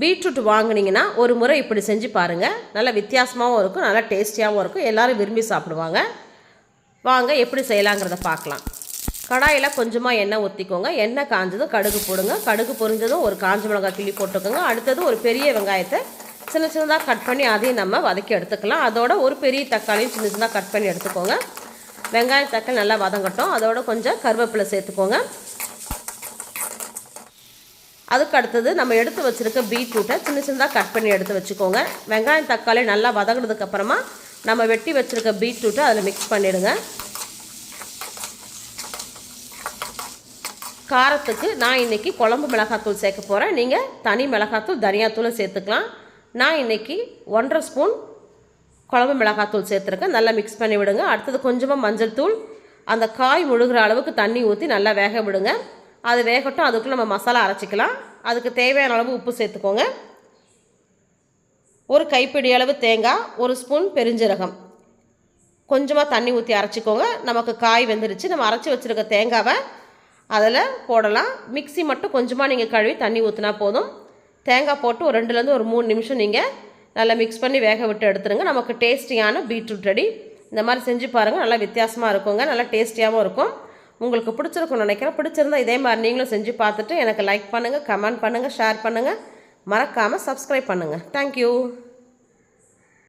Beetroot வாங்கினீங்கன்னா ஒரு முறை இப்படி செஞ்சு பாருங்கள் நல்லா வித்தியாசமாகவும் இருக்கும் நல்லா டேஸ்டியாகவும் இருக்கும். எல்லோரும் விரும்பி சாப்பிடுவாங்க. வாங்க எப்படி செய்யலாங்கிறத பார்க்கலாம். கடாயில் கொஞ்சமாக எண்ணெய் ஊற்றிக்கோங்க எண்ணெய் காஞ்சதும் கடுகு போடுங்க. கடுகு பொரிஞ்சதும் ஒரு காஞ்ச மிளகாய் கிள்ளி போட்டுக்கோங்க. அடுத்தது ஒரு பெரிய வெங்காயத்தை சின்ன சின்னதாக கட் பண்ணி அதையும் நம்ம வதக்கி எடுத்துக்கலாம். அதோட ஒரு பெரிய தக்காளியும் சின்ன சின்னதாக கட் பண்ணி எடுத்துக்கோங்க. வெங்காயம் தக்காளி நல்லா வதங்கட்டும். அதோட கொஞ்சம் கருவேப்பிலை சேர்த்துக்கோங்க. அதுக்கு அடுத்தது நம்ம எடுத்து வச்சுருக்க பீட்ரூட்டை சின்ன சின்னதாக கட் பண்ணி எடுத்து வச்சுக்கோங்க. வெங்காயம் தக்காளி நல்லா வதங்கினதுக்கப்புறமா நம்ம வெட்டி வச்சுருக்க பீட்ரூட்டை அதில் மிக்ஸ் பண்ணிவிடுங்க காரத்துக்கு நான் இன்றைக்கி குழம்பு மிளகாத்தூள் சேர்க்க போகிறேன் நீங்கள் தனி மிளகாத்தூள் தனியாத்தூளும் சேர்த்துக்கலாம். நான் இன்றைக்கி ஒன்றரை ஸ்பூன் குழம்பு மிளகாத்தூள் சேர்த்துருக்கேன். நல்லா மிக்ஸ் பண்ணி விடுங்க. அடுத்தது கொஞ்சமாக மஞ்சள் தூள். அந்த காய் முழுகிற அளவுக்கு தண்ணி ஊற்றி நல்லா வேக விடுங்க. அது வேகட்டும் அதுக்குள்ளே நம்ம மசாலா அரைச்சிக்கலாம். அதுக்கு தேவையான அளவு உப்பு சேர்த்துக்கோங்க. ஒரு கைப்பிடி அளவு தேங்காய் ஒரு ஸ்பூன் பெருஞ்சீரகம். கொஞ்சமாக தண்ணி ஊற்றி அரைச்சிக்கோங்க. நமக்கு காய் வெந்துருச்சு. நம்ம அரைச்சி வச்சுருக்க தேங்காவை அதில் போடலாம். மிக்சி மட்டும் கொஞ்சமாக நீங்கள் கழுவி தண்ணி ஊற்றினா போதும். தேங்காய் போட்டு ஒரு ரெண்டுலேருந்து ஒரு மூணு நிமிஷம் நீங்கள் நல்லா மிக்ஸ் பண்ணி வேக விட்டு எடுத்துருங்க. நமக்கு டேஸ்டியான பீட்ரூட் ரெடி இந்த மாதிரி செஞ்சு பாருங்கள் நல்லா வித்தியாசமாக இருக்குங்க. நல்லா டேஸ்டியாகவும் இருக்கும். உங்களுக்கு பிடிச்சிருக்கும்னு நினைக்கிறேன். பிடிச்சிருந்தா இதே மாதிரி நீங்களும் செஞ்சு பார்த்துட்டு எனக்கு லைக் பண்ணுங்கள் கமெண்ட் பண்ணுங்கள் ஷேர் பண்ணுங்கள் மறக்காமல் சப்ஸ்கிரைப் பண்ணுங்கள் தேங்க்யூ